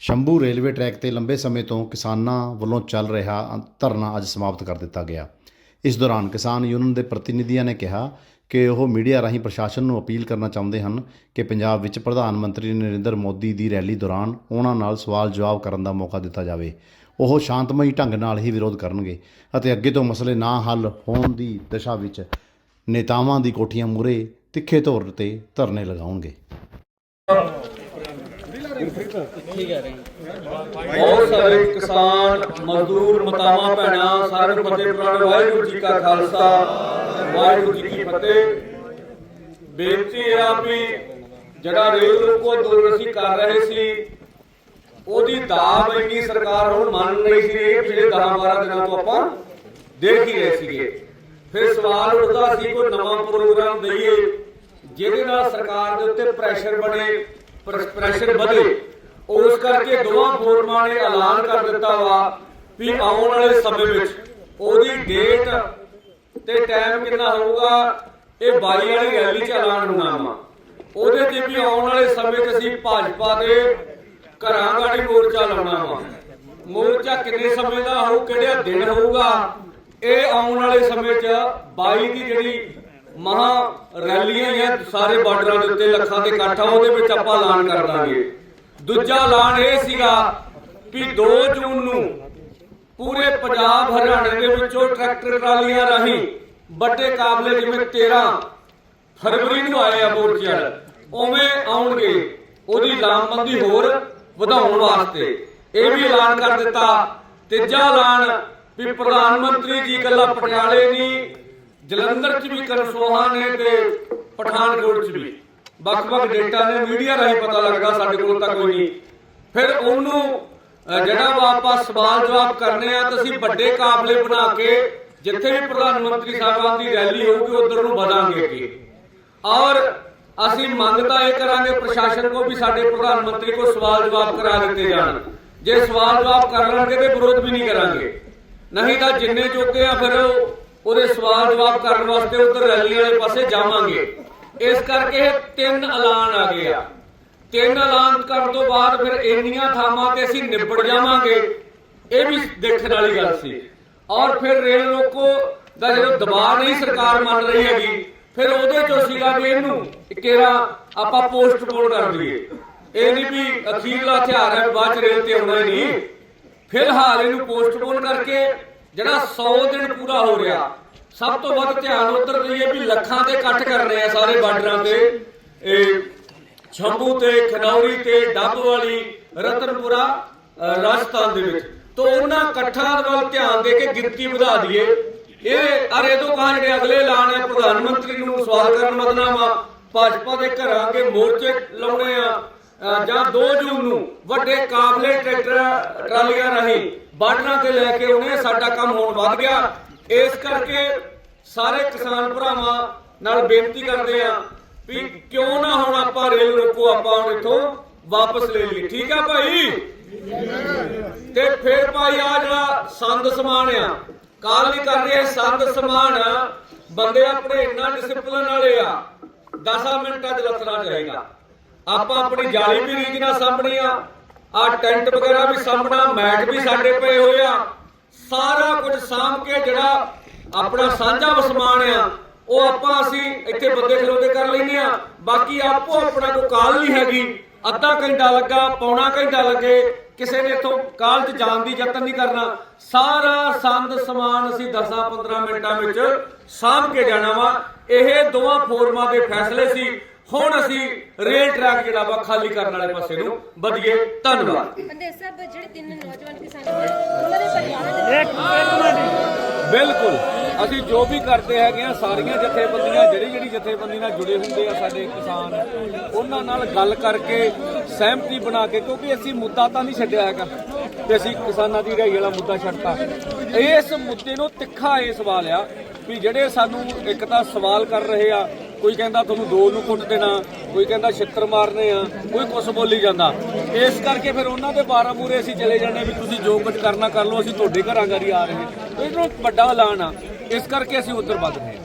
Shambhu railway track ਤੇ ਲੰਬੇ ਸਮੇਂ ਤੋਂ ਕਿਸਾਨਾਂ ਵੱਲੋਂ ਚੱਲ ਰਿਹਾ ਧਰਨਾ ਅੱਜ ਸਮਾਪਤ ਕਰ ਦਿੱਤਾ ਗਿਆ। ਇਸ ਦੌਰਾਨ ਕਿਸਾਨ ਯੂਨੀਅਨ ਦੇ ਪ੍ਰਤੀਨਿਧੀਆਂ ਨੇ ਕਿਹਾ ਕਿ ਉਹ ਮੀਡੀਆ ਰਾਹੀਂ ਪ੍ਰਸ਼ਾਸਨ ਨੂੰ ਅਪੀਲ ਕਰਨਾ ਚਾਹੁੰਦੇ ਹਨ ਕਿ ਪੰਜਾਬ ਵਿੱਚ ਪ੍ਰਧਾਨ ਮੰਤਰੀ ਨਰਿੰਦਰ ਮੋਦੀ ਦੀ ਰੈਲੀ ਦੌਰਾਨ ਉਹਨਾਂ ਨਾਲ ਸਵਾਲ ਜਵਾਬ ਕਰਨ ਦਾ ਮੌਕਾ ਦਿੱਤਾ ਜਾਵੇ। ਉਹ ਸ਼ਾਂਤਮਈ ਢੰਗ ਨਾਲ ਹੀ ਵਿਰੋਧ ਕਰਨਗੇ ਅਤੇ ਅੱਗੇ ਤੋਂ ਮਸਲੇ ਨਾ ਹੱਲ ਹੋਣ ਦੀ ਦਿਸ਼ਾ ਵਿੱਚ ਨੇਤਾਵਾਂ ਦੀ ਕੋਠੀਆਂ ਮੂਹਰੇ ਤਿੱਖੇ ਤੌਰ ਤੇ ਧਰਨੇ ਲਗਾਉਣਗੇ। ਬਹੁਤ ਸਾਰੇ ਕਿਸਾਨ, ਮਜ਼ਦੂਰ, ਮਤਾਵਾਂ, ਭੈਣਾਂ ਸਾਰੇ ਫਤਿਹ ਪੁਰਾਣ ਵਾਹਿਗੁਰੂ ਜੀ ਕਾ ਖਾਲਸਾ, ਵਾਹਿਗੁਰੂ ਜੀ ਕੀ ਫਤਿਹ। ਬੇਨਤੀ ਆ ਵੀ, ਜਿਹੜਾ ਰੇਲ ਰੋਕੋ ਅੰਦੋਲਨ ਅਸੀਂ ਕਰ ਰਹੇ ਸੀ, ਉਹਦੀ ਦਾਬ ਇੰਨੀ ਸਰਕਾਰ ਹੁਣ ਮੰਨ ਰਹੀ ਸੀ ਇਹ ਪਿਛਲੇ 10 12 ਦਿਨਾਂ ਤੋਂ ਆਪਾਂ ਦੇਖ ਹੀ ਰਹੇ ਸੀਗੇ। ਫਿਰ ਸਵਾਲ ਉੱਠਦਾ ਸੀ, ਕੋਈ ਨਵਾਂ ਪ੍ਰੋਗਰਾਮ ਦਈਏ, ਜਿਹਦੇ ਨਾਲ ਸਰਕਾਰ ਦੇ ਉੱਤੇ ਪ੍ਰੈਸ਼ਰ ਬਣੇ ਪ੍ਰੈਸ਼ਰ ਵਧੇ ਉਸ ਕਰਕੇ ਦੋਵਾਂ ਫੋਰਮਾਂ ਨੇ ਐਲਾਨ ਕਰ ਦਿੱਤਾ ਵਾ ਵੀ ਆਉਣ ਵਾਲੇ ਸਮੇਂ ਵਿੱਚ ਉਹਦੀ ਡੇਟ ਤੇ ਟਾਈਮ ਕਿੰਨਾ ਹੋਊਗਾ, ਇਹ 22 ਵਾਲੀ ਰੈਲੀ ਚ ਐਲਾਨ ਹੋਣਾ ਵਾ। ਉਹਦੇ ਤੇ ਵੀ ਆਉਣ ਵਾਲੇ ਸਮੇਂ 'ਚ ਅਸੀਂ ਭਾਜਪਾ ਦੇ ਘਰਾਂ ਗਾੜੀ ਮੋਰਚਾ ਲਾਉਣਾ ਵਾ। ਮੋਰਚਾ ਕਿੰਨੇ ਸਮੇਂ ਦਾ ਹੋਊ, ਕਿਹੜਾ ਦਿਨ ਹੋਊਗਾ, ਇਹ ਆਉਣ ਵਾਲੇ ਸਮੇਂ 'ਚ 22 ਦੀ ਜਿਹੜੀ ਮਹਾ ਰੈਲੀਆਂ ਜਾਂ ਸਾਰੇ ਬਾਰਡਰਾਂ ਦੇ ਉੱਤੇ ਲੱਖਾਂ ਦੇ ਇਕੱਠ ਉਹਦੇ ਵਿੱਚ ਆਪਾਂ ਐਲਾਨ ਕਰ ਦਾਂਗੇ। ਦੂਜਾ ਐਲਾਨ ਇਹ ਸੀਗਾ ਵੀ 2 ਜੂਨ ਨੂੰ ਪੂਰੇ ਪੰਜਾਬ ਹਰਿਆਣੇ ਦੇ ਵਿੱਚੋਂ ਟਰੈਕਟਰ ਟਰਾਲੀਆਂ ਰਾਹੀਂ ਵੱਡੇ ਕਾਬਲੇ ਜਿਵੇਂ 13 ਫਰਵਰੀ ਨੂੰ ਆਏ ਆ ਮੋਰਚੇ ਉਵੇਂ ਆਉਣਗੇ, ਉਹਦੀ ਲਾਮਬੰਦੀ ਹੋਰ ਵਧਾਉਣ ਵਾਸਤੇ। ਇਹ ਵੀ ਐਲਾਨ ਕਰ ਦਿੱਤਾ। ਤੀਜਾ ਐਲਾਨ ਵੀ ਪ੍ਰਧਾਨ ਮੰਤਰੀ ਜੀ ਗੱਲਾਂ ਪਟਿਆਲੇ ਨਹੀਂ, ਜਲੰਧਰ 'ਚ ਵੀ ਕਰਸੋਹਾ ਨੇ ਤੇ ਪਠਾਨਕੋਟ 'ਚ ਵੀ। ਵੱਖ-ਵੱਖ ਡੇਟਾ ਨੇ ਮੀਡੀਆ ਰਾਹੀਂ ਪਤਾ ਲੱਗਦਾ ਸਾਡੇ ਕੋਲ ਤਾਂ ਕੋਈ ਨਹੀਂ। ਫਿਰ ਉਹਨੂੰ ਜਿਹੜਾ ਵਾ ਆਪਾਂ ਸਵਾਲ ਜਵਾਬ ਕਰਨੇ ਆ ਤਾਂ ਅਸੀਂ ਵੱਡੇ ਕਾਫਲੇ ਬਣਾ ਕੇ ਜਿੱਥੇ ਵੀ ਪ੍ਰਧਾਨ ਮੰਤਰੀ ਸਾਹਿਬਾਨ ਦੀ ਰੈਲੀ ਹੋਊਗੀ ਉਧਰ ਨੂੰ ਵਧਾਂਗੇ ਅੱਗੇ ਔਰ ਅਸੀਂ ਮੰਗ ਤਾਂ ਇਹ ਕਰਾਂਗੇ ਪ੍ਰਸ਼ਾਸਨ ਕੋ ਵੀ ਸਾਡੇ ਪ੍ਰਧਾਨ ਮੰਤਰੀ ਕੋ ਸਵਾਲ ਜਵਾਬ ਕਰਾ ਦਿੱਤੇ ਜਾਣ। ਜੇ ਸਵਾਲ ਜਵਾਬ ਕਰ ਲੈਣਗੇ ਤੇ ਵਿਰੋਧ ਵੀ ਨਹੀਂ ਕਰਾਂਗੇ। ਨਹੀਂ ਤਾਂ ਜਿੰਨੇ ਜੋਗੇ ਆ ਫਿਰ ਉਹ- ਉਹਦੇ ਸਵਾਲ ਜਵਾਬ ਕਰਨ ਵਾਸਤੇ ਉਧਰ ਰੈਲੀ ਵਾਲੇ ਪਾਸੇ ਜਾਵਾਂਗੇ। ਇਸ ਕਰਕੇ ਇਹ ਤਿੰਨ ਐਲਾਨ ਆ ਗਏ ਆ। ਤਿੰਨ ਐਲਾਨ ਕਰਨ ਤੋਂ ਬਾਅਦ ਫਿਰ ਇੰਨੀਆਂ ਥਾਵਾਂ ਤੇ ਅਸੀਂ ਨਿਬੜ ਜਾਵਾਂਗੇ। ਇਹ ਵੀ ਦੇਖਣ ਵਾਲੀ ਗੱਲ ਸੀ। ਔਰ ਫਿਰ ਰੇਲ ਰੋਕੋ ਦਾ ਜਦੋਂ ਦਬਾਅ ਨਹੀਂ ਸਰਕਾਰ ਮੰਨ ਰਹੀ ਹੈਗੀ, ਫਿਰ ਉਹਦੇ ਚੋਂ ਸੀਗਾ ਵੀ ਇਹਨੂੰ ਕੇਰਾ ਆਪਾਂ ਪੋਸਟਪੋਨ ਕਰ ਦਈਏ। ਇਹ ਨਹੀਂ ਵੀ ਅਖੀਰਲਾ ਹਥਿਆਰ ਹੈ, ਬਾਅਦ ਚ ਰੇਲ ਤੇ ਆਉਣਾ ਹੀ ਨਹੀਂ। ਫਿਲਹਾਲ ਇਹਨੂੰ ਪੋਸਟਪੋਨ ਕਰਕੇ ਜਿਹੜਾ 100 ਦਿਨ ਪੂਰਾ ਹੋ ਰਿਹਾ ਸਭ ਤੋਂ ਵੱਧ ਧਿਆਨ ਉਧਰ ਦਈਏ ਵੀ ਲੱਖਾਂ ਦੇ ਇਕੱਠ ਕਰਨੇ ਆ ਸਾਰੇ ਬਾਰਡਰਾਂ ਤੇ। ਇਹ ਛੰਭੂ ਤੇ ਖਨੌਰੀ ਤੇ ਡੱਬ ਵਾਲੀ ਰਤਨਪੁਰਾ ਰਾਜਸਥਾਨ ਦੇ ਵਿੱਚ। ਤੋਂ ਉਹਨਾਂ ਇਕੱਠਾਂ ਵੱਲ ਧਿਆਨ ਦੇ ਕੇ ਗਿਣਤੀ ਵਧਾ ਦਈਏ। ਇਹ ਅਰੇ ਤੋਂ ਕਹਾਂ ਜਿਹੜੇ ਅਗਲੇ ਐਲਾਨ ਹੈ ਪ੍ਰਧਾਨ ਮੰਤਰੀ ਨੂੰ ਸਵਾਲ ਕਰਨ ਮਦਨਾਮਾ ਭਾਜਪਾ ਦੇ ਘਰਾਂ ਅੱਗੇ ਮੋਰਚੇ ਲਾਉਣੇ ਆ। ਜਾਂ 2 ਜੂਨ ਨੂੰ ਵੱਡੇ ਕਾਬਲੇ ਟਰੈਕਟਰ ਟਰਾਲੀਆਂ ਰਾਹੀਂ ਬਾਰਡਰਾਂ ਤੇ ਲੈ ਕੇ ਉਹਨੇ ਸਾਡਾ ਕੰਮ ਹੋਣ ਵੱਧ ਗਿਆ। ਇਸ ਕਰਕੇ ਸਾਰੇ ਕਿਸਾਨ ਭਰਾਵਾਂ ਨਾਲ ਬੇਨਤੀ ਕਰਦੇ ਆ ਵੀ ਕਿਉਂ ਨਾ ਹੁਣ ਆਪਾਂ ਰੇਲ ਰੋਕੋ, ਆਪਾਂ ਹੁਣ ਇੱਥੋਂ ਵਾਪਸ ਲੈ ਲਈ ਠੀਕ ਆ ਭਾਈ? ਤੇ ਫਿਰ ਭਾਈ ਆ ਜਿਹੜਾ ਸੰਦ ਸਮਾਨ ਆ ਕਾਲ ਨਹੀਂ ਕਰ ਰਹੇ ਸੰਦ ਸਮਾਨ ਬੰਦੇ ਆਪਣੇ ਇੰਨਾ ਡਿਸਪਲਿਨ ਵਾਲੇ ਆ 10 ਮਿੰਟਾਂ 'ਚ ਲੱਥਣਾ ਚਾਹੀਦਾ। ਆਪਾਂ ਆਪਣੀ ਜਾਲੀ ਵੀ ਰੀਜ ਨਾਲ ਸਾਂਭਣੀ ਆ ਆ ਟੈਂਟ ਵਗੈਰਾ ਵੀ ਸਾਂਭਣਾ, ਮੈਟ ਵੀ ਸਾਡੇ ਪਏ ਹੋਏ ਆ ਸਾਂਭ ਕੇ ਜਿਹੜਾ ਆਪਣਾ ਸਾਂਝਾ ਸਮਾਨ ਆ ਉਹ ਆਪਾਂ ਅਸੀਂ ਇੱਥੇ ਬੰਦੇ ਖਲੋਤੇ ਕਰ ਲੈਨੇ ਆ ਬਾਕੀ ਆਪੋ ਆਪਣਾ ਕੋਈ ਕਾਲ ਨਹੀਂ ਹੈਗੀ। ਅੱਧਾ ਘੰਟਾ ਲੱਗਾ ਪੌਣਾ ਘੰਟਾ ਲੱਗੇ ਕਿਸੇ ਨੇ ਇਥੋਂ ਕਾਲ 'ਚ ਜਾਣ ਦੀ ਯਤਨ ਨਹੀਂ ਕਰਨਾ। ਸਾਰਾ ਸੰਦ ਸਮਾਨ ਅਸੀਂ 10-15 ਮਿੰਟਾਂ ਵਿੱਚ ਸਾਂਭ ਕੇ ਜਾਣਾ ਵਾ। ਇਹ ਦੋਵਾਂ ਫੋਰਮਾਂ ਦੇ ਫੈਸਲੇ ਸੀ। ਹੁਣ ਅਸੀਂ ਰੇਲ ਟਰੈਕ ਜਿਹੜਾ ਵਾ ਖਾਲੀ ਕਰਨ ਵਾਲੇ ਪਾਸੇ ਨੂੰ ਵਧੀਏ। ਧੰਨਵਾਦ। ਬੰਦੇ ਸਾਹਿਬ ਜਿਹੜੇ ਤਿੰਨ ਨੌਜਵਾਨ ਕਿਸਾਨ ਨੇ ਉਹਨਾਂ ਦੇ ਪਰਿਵਾਰਾਂ ਦੇ ਬਿਲਕੁਲ। ਅਸੀਂ ਜੋ ਵੀ ਕਰਦੇ ਹੈਗੇ ਆ, ਸਾਰੀਆਂ ਜਥੇਬੰਦੀਆਂ, ਜਿਹੜੀ ਜਿਹੜੀ ਜਥੇਬੰਦੀ ਨਾਲ ਜੁੜੇ ਹੁੰਦੇ ਆ ਸਾਡੇ ਕਿਸਾਨ, ਉਹਨਾਂ ਨਾਲ ਗੱਲ ਕਰਕੇ ਸਹਿਮਤੀ ਬਣਾ ਕੇ, ਕਿਉਂਕਿ ਅਸੀਂ ਮੁੱਦਾ ਤਾਂ ਨਹੀਂ ਛੱਡਿਆ ਹੈਗਾ ਤੇ ਅਸੀਂ ਕਿਸਾਨਾਂ ਦੀ ਰਿਹਾਈ ਵਾਲਾ ਮੁੱਦਾ ਛੱਡਤਾ। ਇਸ ਮੁੱਦੇ ਨੂੰ ਤਿੱਖਾ ਇਹ ਸਵਾਲ ਆ ਵੀ ਜਿਹੜੇ ਸਾਨੂੰ ਇੱਕ ਤਾਂ ਸਵਾਲ ਕਰ ਰਹੇ ਆ, ਕੋਈ ਕਹਿੰਦਾ ਤੁਹਾਨੂੰ ਦੋ ਨੂੰ ਕੁੱਟ ਦੇਣਾ ਕੋਈ ਕਹਿੰਦਾ ਛਿੱਤਰ ਮਾਰਨੇ ਆ, ਕੋਈ ਕੁਛ ਬੋਲੀ ਜਾਂਦਾ। ਇਸ ਕਰਕੇ ਫਿਰ ਉਹਨਾਂ ਦੇ ਬਾਰਾਂ ਮੂਰੇ ਅਸੀਂ ਚਲੇ ਜਾਂਦੇ ਵੀ ਤੁਸੀਂ ਜੋ ਕੁਝ ਕਰਨਾ ਕਰ ਲਓ, ਅਸੀਂ ਤੁਹਾਡੇ ਘਰਾਂ ਘਰੀ ਆ ਰਹੇ ਹਾਂ। ਇਹ ਤਾਂ ਵੱਡਾ ਐਲਾਨ ਆ। ਇਸ ਕਰਕੇ ਅਸੀਂ ਉੱਧਰ ਵੱਧ ਰਹੇ ਹਾਂ।